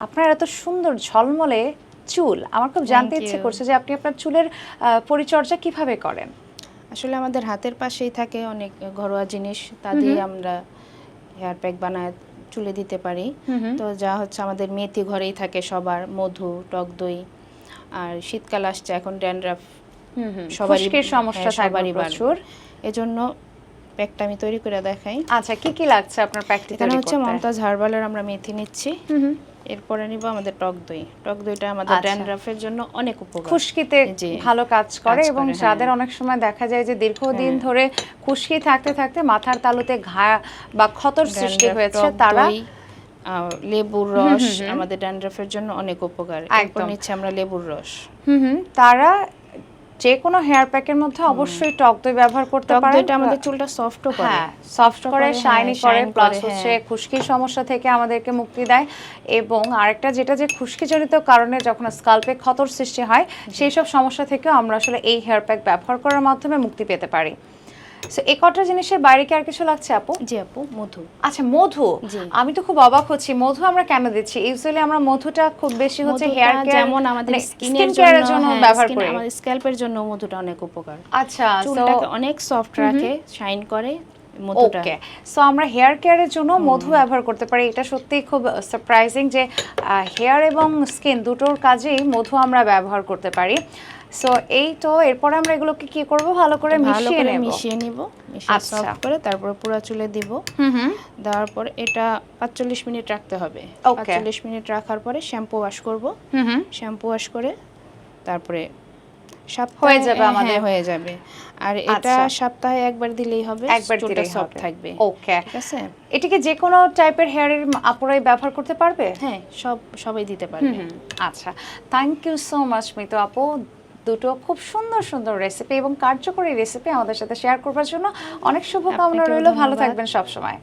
আপনার এত সুন্দর ঝলমলে চুল। আমার খুব জানতে ইচ্ছে করছে যে আপনি আপনার চুলের পরিচর্যা কীভাবে করেন? আসলে আমাদের হাতের পাশেই থাকে অনেক ঘরোয়া জিনিস। তা দিয়ে আমরা হেয়ার প্যাক বানায় চুলে দিতে পারি। তো যা হচ্ছে আমাদের মেথি ঘরেই থাকে সবার মধু টক দই আর শীতকাল আসছে এখন ড্যান্ড্রাফ সবারই সমস্যা হ্যাঁ, সবারই। প্রচুর। এজন্য প্যাকটা আমি তৈরি করে দেখাই আচ্ছা কি কি লাগছে আপনার প্যাকটি এখানে হচ্ছে মমতাজ হার্বালের আমরা মেথি নিচ্ছি। এরপরে নিব আমাদের টক দই টক দইটা আমাদের আচ্ছা। ড্যান্ড্রাফের জন্য অনেক উপকার খুশকিতে ভালো কাজ করে এবং হ্যাঁ। যাদের অনেক সময় দেখা যায় যে দীর্ঘদিন হ্যাঁ। ধরে খুশকি থাকতে থাকতে মাথার তালুতে ঘা বা ক্ষতর সৃষ্টি হয়েছে তারা লেবুর রস আমাদের ড্যান্ড্রাফের জন্য অনেক উপকার একদম। নিচ্ছে আমরা লেবুর রস হুম হুম তারা যে কোনো হেয়ার প্যাকের মধ্যে অবশ্যই টক দই ব্যবহার করতে পারে পারেন। এটা আমাদের চুলটা সফট করে। হ্যাঁ সফট করে শাইনি হ্যাঁ, করে প্লাস হচ্ছে হ্যাঁ। খুশকির সমস্যা থেকে আমাদেরকে মুক্তি দেয়। এবং আরেকটা যেটা যে খুশকিজনিত কারণে যখন স্কাল্পে ক্ষতর সৃষ্টি হয় সেই সব সমস্যা থেকেও আমরা আসলে এই হেয়ার প্যাক ব্যবহার করার মাধ্যমে মুক্তি পেতে পারি। সো এই কটা জিনিসের বাইরে কি আর কিছু লাগছে আপু? জি আপু মধু। আচ্ছা মধু? আমি তো খুব অবাক হচ্ছি। মধু আমরা কেন দিচ্ছি? ইউজুয়ালি আমরা মধুটা খুব বেশি হচ্ছে হেয়ার কেয়ার যেমন আমাদের স্কিন স্কিনের কেয়ারের জন্য হ্যাঁ, ব্যবহার করি। আমাদের স্ক্যাল্পের জন্য মধুটা অনেক উপকার। আচ্ছা চুলটাকে অনেক সফট রাখে শাইন করে মধুটা। ওকে সো আমরা হেয়ার কেয়ারের জন্য মধু ব্যবহার করতে পারি। এটা সত্যিই খুব সারপ্রাইজিং যে হেয়ার এবং স্কিন দুটোর কাজেই মধু আমরা ব্যবহার করতে পারি। সো এই তো এরপর আমরা এগুলোকে কি করব? ভালো করে মিশিয়ে নেব। মিশিয়ে নিব। মিশিয়ে আচ্ছা। সফট করে তারপরে পুরো চুলে দিব। হুম হুম। দেওয়ার পর এটা পাঁচচল্লিশ মিনিট রাখতে হবে। Okay. পাঁচচল্লিশ মিনিট রাখার পরে শ্যাম্পু ওয়াশ করব। হুম হুম। শ্যাম্পু ওয়াশ করে তারপরে হয়ে যাবে হ্যাঁ, আমাদের। হয়ে যাবে। আর এটা আচ্ছা। সপ্তাহে একবার দিলেই হবে একবার দিলেই সফট থাকবে। ওকে ঠিক আছে? এটিকে যে কোনো টাইপের হেয়ারের আপুরাই ব্যবহার করতে পারবে? হ্যাঁ সব সবাই দিতে পারবে। আচ্ছা। Thank you so much Mitu আপু। দুটো খুব সুন্দর সুন্দর রেসিপি এবং কার্যকরী রেসিপি আমাদের সাথে শেয়ার করবার জন্য অনেক শুভকামনা রইল। ভালো থাকবেন সবসময়।